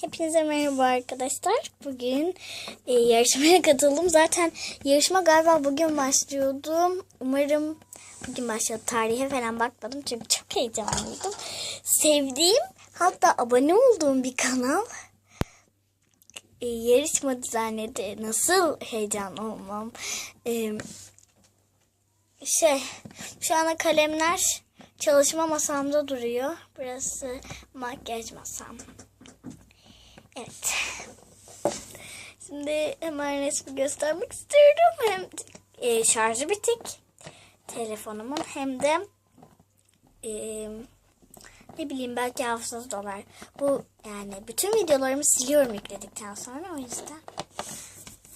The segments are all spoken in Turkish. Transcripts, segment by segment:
Hepinize merhaba arkadaşlar. Bugün e, yarışmaya katıldım. Zaten yarışma galiba bugün başlıyordu. Umarım bugün başladı. Tarihe falan bakmadım çünkü çok heyecanlıydım. Sevdiğim hatta abone olduğum bir kanal e, yarışma düzenledi. Nasıl heyecan olmam. E, şey şu anda kalemler çalışma masamda duruyor. Burası makyaj masam. Evet. Şimdi hemen resmi göstermek istiyorum. Hem e, şarjı bitik telefonumun hem de e, ne bileyim belki hafızası dolar. Bu yani bütün videolarımı siliyorum yükledikten sonra o yüzden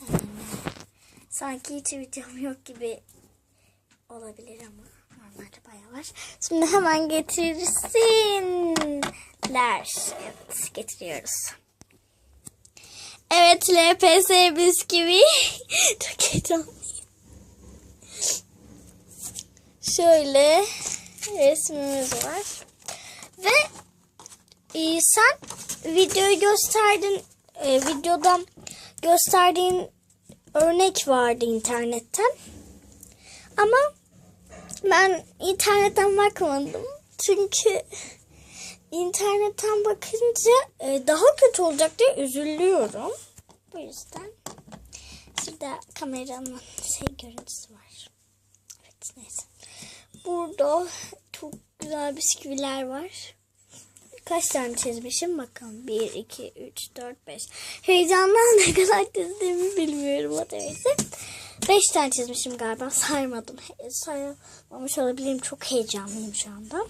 yani, sanki hiç videom yok gibi olabilir ama normalde bayağı var. Şimdi hemen getirsinler. Evet getiriyoruz. Evet LPS bisküvi. Çok. Şöyle resmimiz var. Ve e, sen videoyu gösterdin. E, videoda gösterdiğin örnek vardı internetten. Ama ben internetten bakmadım. Çünkü internetten bakınca e, daha kötü olacak diye üzülüyorum. Bu yüzden şurada kameranın şey görüntüsü var. Evet neyse. Burada çok güzel bisküviler var. Kaç tane çizmişim bakalım. 1, 2, 3, 4, 5. Heyecandan ne kadar çizdiğimi bilmiyorum o neyse. 5 tane çizmişim galiba saymadım. Sayamamış olabilirim. Çok heyecanlıyım şu anda.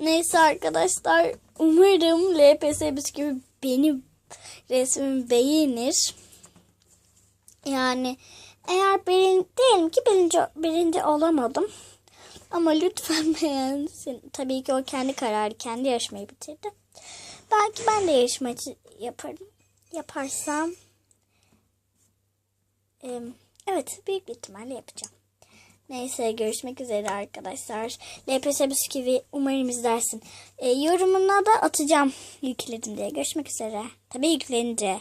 Neyse arkadaşlar umarım LPS bisküvi benim resmimi beğenir. Yani eğer birinci diyelim ki birinci, birinci olamadım. Ama lütfen beğensin. Tabii ki o kendi kararı, kendi yarışmayı bitirdi. Belki ben de yarışma yaparım. Yaparsam evet büyük bir ihtimalle yapacağım. Neyse görüşmek üzere arkadaşlar. LPS bisküvi umarım izlersin. E, yorumuna da atacağım yükledim diye. Görüşmek üzere. Tabii yüklenince.